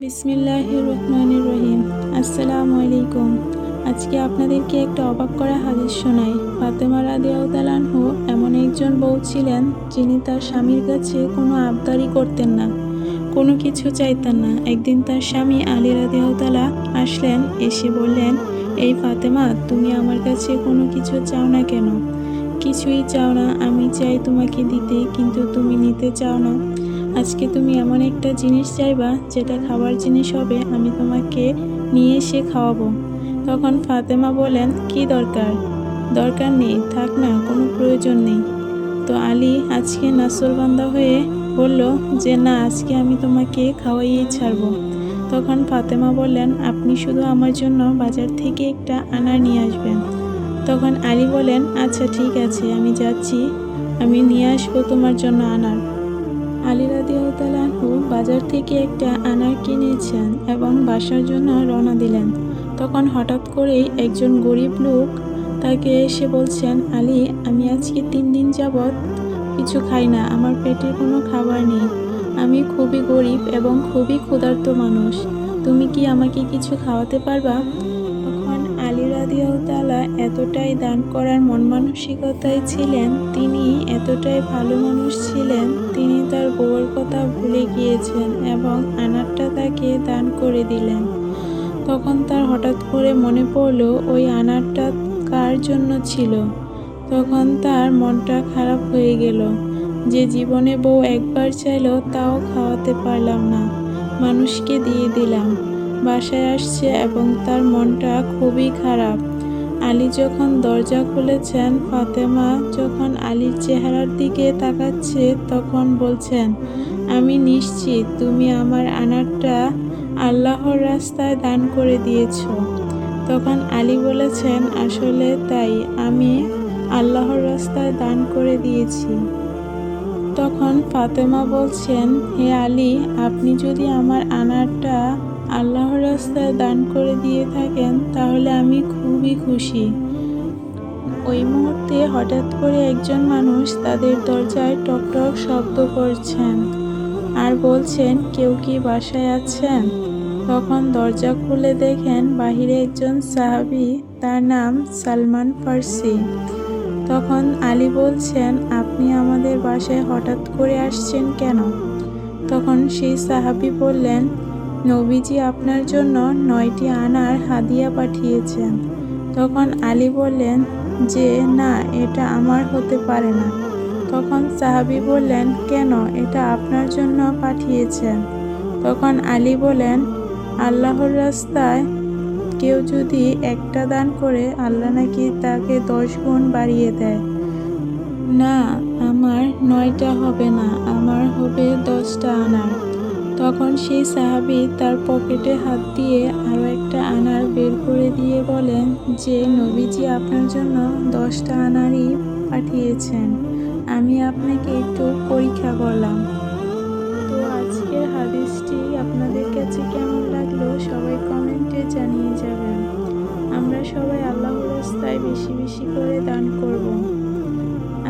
বিসমিল্লাহ রহমান রহিম। আসসালামু আলাইকুম। আজকে আপনাদেরকে একটা অবাক করা হাদিস শোনাই। ফাতেমা রাদিয়াউতালানহু এমন একজন বউ ছিলেন যিনি তার স্বামীর কাছে কোনো আবদারি করতেন না, কোনো কিছু চাইতেন না। একদিন তার স্বামী আলী রাদিয়াউতালা আসলেন, এসে বললেন, এই ফাতেমা, তুমি আমার কাছে কোনো কিছু চাও না কেন? কিছুই চাও না, আমি চাই তোমাকে দিতে, কিন্তু তুমি নিতে চাও না। আজকে তুমি এমন একটা জিনিস চাইবা, যেটা খাবার জিনিস হবে, আমি তোমাকে নিয়ে এসে খাওয়াবো। তখন ফাতেমা বলেন, কি দরকার? দরকার নেই, থাক না, কোনো প্রয়োজন নেই। তো আলী আজকে নাসরবান্দা হয়ে বলল, যে না, আজকে আমি তোমাকে খাওয়াইয়েই ছাড়বো। তখন ফাতেমা বললেন, আপনি শুধু আমার জন্য বাজার থেকে একটা আনার নিয়ে আসবেন। তখন আলী বলেন আচ্ছা ঠিক আছে, আমি যাচ্ছি, আমি নিয়ে আসব তোমার জন্য আনার। আলী রাদিয়াল্লাহু বাজার থেকে একটা আনার কিনেছেন এবং বাসার জন্য রওনা দিলেন। তখন হঠাৎ করেই একজন গরিব লোক তাকে এসে বলছেন, আলী, আমি আজকে তিন দিন যাবৎ কিছু খাই না, আমার পেটে কোনো খাবার নেই। আমি খুবই গরিব এবং খুবই ক্ষুধার্ত মানুষ। তুমি কি আমাকে কিছু খাওয়াতে পারবা? করার মন মানসিকতায় ছিলেন, তিনি এতটাই ভালো মানুষ ছিলেন, তিনি তার বউয়ের কথা ভুলে গিয়েছেন এবং আনারটা তাকে দান করে দিলেন। তখন তার হঠাৎ করে মনে পড়ল, ওই আনারটা কার জন্য ছিল? তখন তার মনটা খারাপ হয়ে গেল। যে জীবনে বউ একবার চাইলো, তাও খাওয়াতে পারলাম না। মানুষকে দিয়ে দিলাম। বাসায় আসছে এবং তার মনটা খুবই খারাপ। আলী যখন দরজা খুলেছেন, ফাতেমা যখন আলীর চেহারার দিকে তাকাচ্ছে, তখন বলছেন, আমি নিশ্চিত তুমি আমার আনারটা আল্লাহর রাস্তায় দান করে দিয়েছ। তখন আলী বলেছেন, আসলে তাই, আমি আল্লাহর রাস্তায় দান করে দিয়েছি। তখন ফাতেমা বলছেন, হে আলী, আপনি যদি আমার আনারটা আল্লাহর রাস্তায় দান করে দিয়ে থাকেন, তাহলে আমি খুবই খুশি। ওই মুহূর্তে হঠাৎ করে একজন মানুষ তাদের দরজায় টকটক শব্দ করছেন আর বলছেন, কেউ কি বাসায় আছেন? তখন দরজা খুলে দেখেন বাহিরে একজন সাহাবি, তার নাম সালমান ফার্সি। তখন আলী বলছেন, আপনি আমাদের বাসায় হঠাৎ করে আসছেন কেন? তখন সেই সাহাবি বললেন নবীজি আপনার জন্য নয়টি আনার হাদিয়া পাঠিয়েছেন। তখন আলী বললেন, যে না, এটা আমার হতে পারে না। তখন সাহাবি বললেন, কেন? এটা আপনার জন্য পাঠিয়েছেন। তখন আলী বলেন আল্লাহর রাস্তায় কেউ যদি একটা দান করে, আল্লাহ নাকি তাকে দশ গুণ বাড়িয়ে দেয়। না, আমার নয়টা হবে না, আমার হবে দশটা আনার। তখন সেই সাহাবি তার পকেটে হাত দিয়ে আরও একটা আনার বের করে দিয়ে বলেন যে, নবীজি আপনার জন্য দশটা আনারই পাঠিয়েছেন। আমি আপনাকে একটু পরীক্ষা করলাম। তো আজকের হাদিসটি আপনাদের কাছে কেমন লাগল সবাই কমেন্টে জানিয়ে যাবেন। আমরা সবাই আল্লাহ রাস্তায় বেশি বেশি করে দান করব।